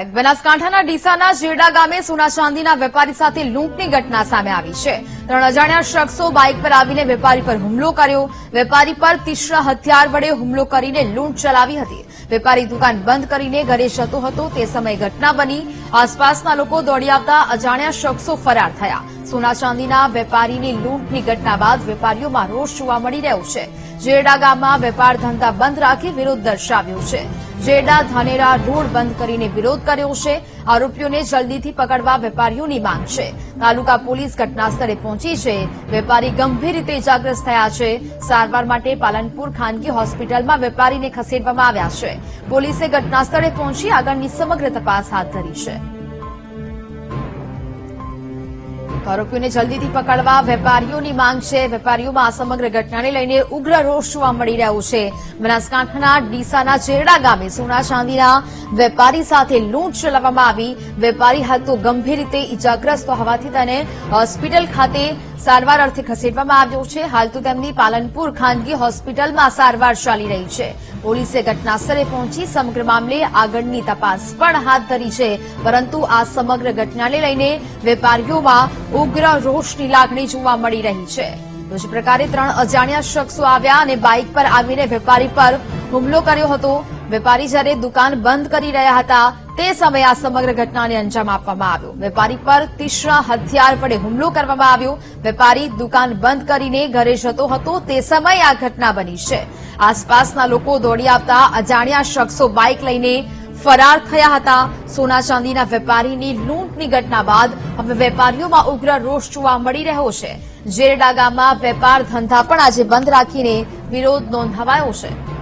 બનાસકાંઠાના ડીસાના જેરડા ગામે સોના ચાંદીના વેપારી સાથે લૂંટની ઘટના સામે આવી છે. ત્રણ અજાણ્યા શખ્સો બાઇક પર આવીને વેપારી પર હુમલો કર્યો. વેપારી પર તીક્ષ્ણ હથિયાર વડે હુમલો કરીને લૂંટ ચલાવી હતી. વેપારી દુકાન બંધ કરીને ઘરે જતો હતો. તે સમયે ઘટના બની. આસપાસના લોકો દોડી આવતા અજાણ્યા શખ્સો ફરાર થયા. સોના ચાંદીના વેપારીની લૂંટની ઘટના બાદ વેપારીઓમાં રોષ જોવા મળી રહ્યો છે. જેરડા ગામમાં વેપાર ધંધા બંધ રાખી વિરોધ દર્શાવ્યો છે. જેરડા ધાનેરા રોડ બંધ કરીને વિરોધ કર્યો છે, આરોપીઓને જલ્દીથી પકડવા વેપારીઓની માંગ છે. તાલુકા પોલીસ ઘટના સ્થળે પહોંચી છે. વેપારી ગંભીર રીતે ઇજાગ્રસ્ત થયા છે. સારવાર માટે પાલનપુર ખાનગી હોસ્પિટલમાં વેપારીને ખસેડવામાં આવ્યા છે. પોલીસે ઘટના સ્થળે પહોંચી આગળની સમગ્ર તપાસ હાથ ધરી છે. આરોપીઓને જલ્દીથી પકડવા વેપારીઓની માંગ છે. વેપારીઓમાં આ સમગ્ર ઘટનાને લઈને ઉગ્ર રોષ જોવા મળી રહ્યો છે. બનાસકાંઠાના ડીસાના ચેરડા ગામે સોના ચાંદીના વેપારી સાથે લૂંટ ચલાવવામાં આવી. વેપારી હાલ તો ગંભીર રીતે ઇજાગ્રસ્ત હોવાથી તેને હોસ્પિટલ ખાતે સારવાર અર્થે ખસેડવામાં આવ્યો છે. હાલ તો તેમની પાલનપુર ખાનગી હોસ્પિટલમાં સારવાર ચાલી રહી છે. પોલીસે ઘટના સ્થળે પહોંચી સમગ્ર મામલે આગળની તપાસ પણ હાથ ધરી છે. પરંતુ આ સમગ્ર ઘટનાને લઈને વેપારીઓમાં ઉગ્ર રોષની લાગણી જોવા મળી રહી છે. તો જ પ્રકારે ત્રણ અજાણ્યા શખ્સો આવ્યા અને બાઇક પર આવીને વેપારી પર હુમલો કર્યો હતો. વેપારી જ્યારે દુકાન બંધ કરી રહ્યા હતા, તે સમયે આ સમગ્ર ઘટનાને અંજામ આપવામાં આવ્યો. વેપારી પર તીક્ષ્ણ હથિયાર વડે હુમલો કરવામાં આવ્યો. વેપારી દુકાન બંધ કરીને ઘરે જતો હતો. તે સમયે આ ઘટના બની છે. આસપાસના લોકો દોડી આવતા અજાણ્યા શખ્સો બાઇક લઈને ફરાર થયા હતા. સોના ચાંદીના વેપારીની લૂંટની ઘટના બાદ હવે વેપારીઓમાં ઉગ્ર રોષ જોવા મળી રહ્યો છે. જેરડા ગામમાં વેપાર ધંધા પણ આજે બંધ રાખીને વિરોધ નોંધાવાયો છે.